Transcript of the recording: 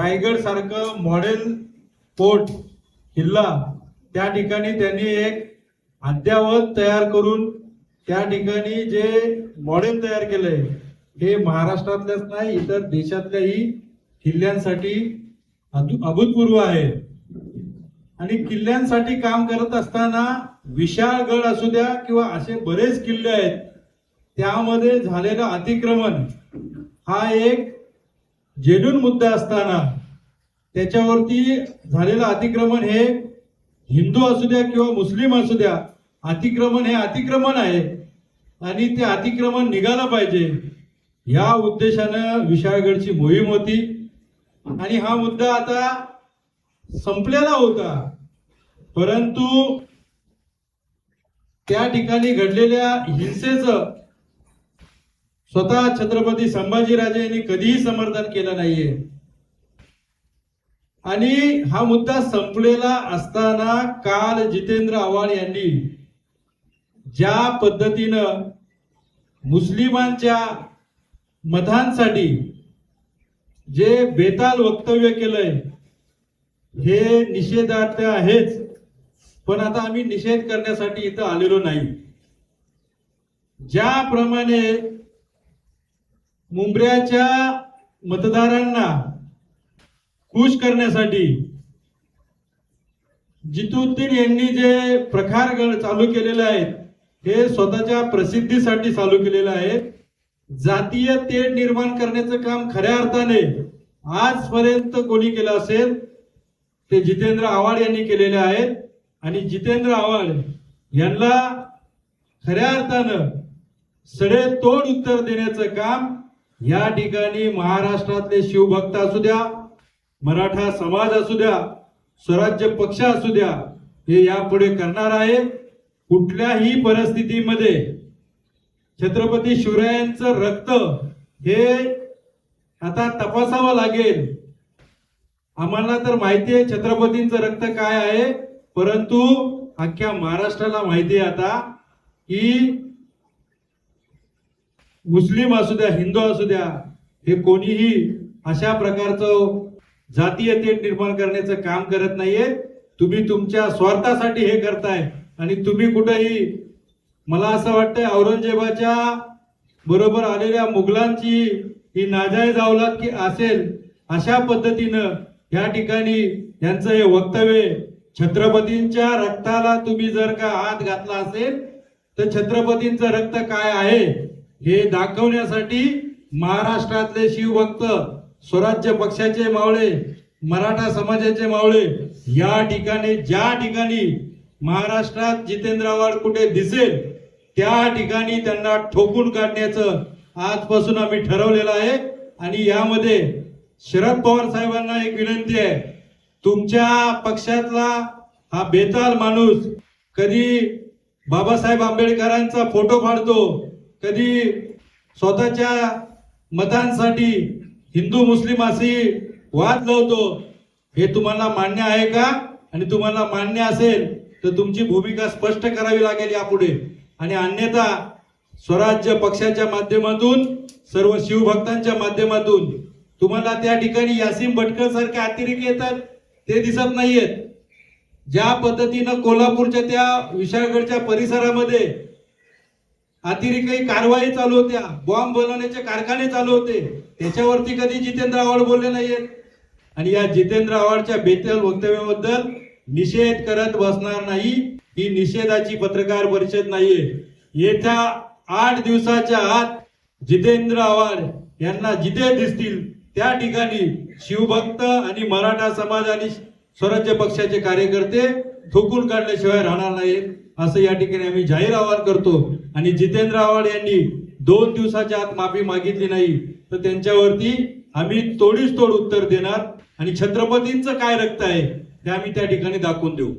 रायगड सारखं model port किल्ला त्या ठिकाणी त्यांनी एक अद्यावत तयार करून त्या ठिकाणी जे मॉडेल तयार केलंय हे महाराष्ट्रातल्याच नाही इतर देशातल्याही किल्ल्यांसाठी अभूतपूर्व आहे. आणि किल्ल्यांसाठी काम करत असताना विशाळगड असू द्या किंवा असे बरेच किल्ले आहेत त्यामध्ये झालेलं अतिक्रमण हा एक जेडून मुद्दा असताना त्याच्यावरती झालेलं अतिक्रमण हे हिंदू असू द्या किंवा मुस्लिम असू द्या अतिक्रमण हे अतिक्रमण आहे आणि ते अतिक्रमण निघालं पाहिजे या उद्देशानं विशाळगडची मोहीम होती. आणि हा मुद्दा आता संपलेला होता. परंतु त्या ठिकाणी घडलेल्या हिंसेचं स्वतः छत्रपती संभाजीराजे यांनी कधीही समर्थन केलं नाहीये. आणि हा मुद्दा संपलेला असताना काल जितेंद्र आव्हाड यांनी ज्या पद्धतीनं मुस्लिमांच्या मतांसाठी जे बेताल वक्तव्य केलंय हे निषेधार्थ आहेच पण आता आम्ही निषेध करण्यासाठी इथं आलेलो नाही. ज्याप्रमाणे मुंबऱ्याच्या मतदारांना खुश करण्यासाठी जितुद्दीन यांनी जे प्रखार चालू केलेले आहेत हे स्वतःच्या प्रसिद्धीसाठी चालू केलेलं आहे जातीय तेढ निर्माण करण्याचं काम खऱ्या अर्थाने आजपर्यंत कोणी केलं असेल ते जितेंद्र आव्हाड यांनी केलेले आहेत आणि जितेंद्र आव्हाड यांना खऱ्या अर्थानं सडे तोड उत्तर देण्याचं काम या ठिकाणी महाराष्ट्रातले शिवभक्त असू द्या मराठा समाज असू द्या स्वराज्य पक्ष असू द्या हे यापुढे करणार आहे. कुठल्याही परिस्थितीमध्ये छत्रपती शिवरायांचं रक्त हे आता तपासावं लागेल. आम्हाला तर माहिती आहे छत्रपतींचं रक्त काय आहे परंतु अख्ख्या महाराष्ट्राला माहिती आहे आता की मुस्लिम असू द्या हिंदू असू द्या हे कोणीही अशा प्रकारचं जातीय तेढ निर्माण करण्याचं काम करत नाहीये. तुम्ही तुमच्या स्वार्थासाठी हे करताय आणि तुम्ही कुठेही मला असं वाटतंय औरंगजेबाच्या बरोबर आलेल्या मुघलांची ही नाजायज अवलाद की असेल अशा पद्धतीनं या ठिकाणी यांचं हे वक्तव्य छत्रपतींच्या रक्ताला तुम्ही जर का हात घातला असेल तर छत्रपतींचं रक्त काय आहे? हे दाखवण्यासाठी महाराष्ट्रातले शिवभक्त स्वराज्य पक्षाचे मावळे मराठा समाजाचे मावळे या ठिकाणी ज्या ठिकाणी महाराष्ट्रात जितेंद्र आव्हाड कुठे दिसेल त्या ठिकाणी त्यांना ठोकून काढण्याचं आजपासून आम्ही ठरवलेलं आहे. आणि यामध्ये शरद पवार साहेबांना एक विनंती आहे. तुमच्या पक्षातला हा बेताल माणूस कधी बाबासाहेब आंबेडकरांचा फोटो फाडतो कधी स्वतःच्या मतांसाठी हिंदू मुस्लिम अशी वाद लावतो हे तुम्हाला मान्य आहे का? आणि तुम्हाला मान्य असेल तर तुमची भूमिका स्पष्ट करावी लागेल यापुढे. आणि अन्यथा स्वराज्य पक्षाच्या माध्यमातून सर्व शिवभक्तांच्या माध्यमातून तुम्हाला त्या ठिकाणी यासीम भटकर सारखे अतिरेकी येतात ते दिसत नाहीयेत. ज्या पद्धतीनं कोल्हापूरच्या त्या विशाळगडच्या परिसरामध्ये अतिरेकी कारवाई चालू होत्या. बॉम्ब बनवण्याचे कारखाने चालू होते. त्याच्यावरती कधी जितेंद्र आव्हाड बोलले नाहीयेत आणि या जितेंद्र आव्हाडच्या बेतल वक्तव्याबद्दल निषेध करत बसणार नाही ही निषेधाची पत्रकार परिषद नाहीये. येत्या आठ दिवसाच्या आत जितेंद्र आव्हाड यांना जिथे दिसतील त्या ठिकाणी शिवभक्त आणि मराठा समाज आणि स्वराज्य पक्षाचे कार्यकर्ते थुकून काढल्याशिवाय राहणार नाहीत. असं या ठिकाणी आम्ही जाहीर आवाहन करतो. आणि जितेंद्र आव्हाड यांनी दोन दिवसाच्या आत माफी मागितली नाही तर त्यांच्यावरती आम्ही तोडीस तोड उत्तर देणार. आणि छत्रपतींचं काय रक्त आहे ते आम्ही त्या ठिकाणी दाखवून देऊ.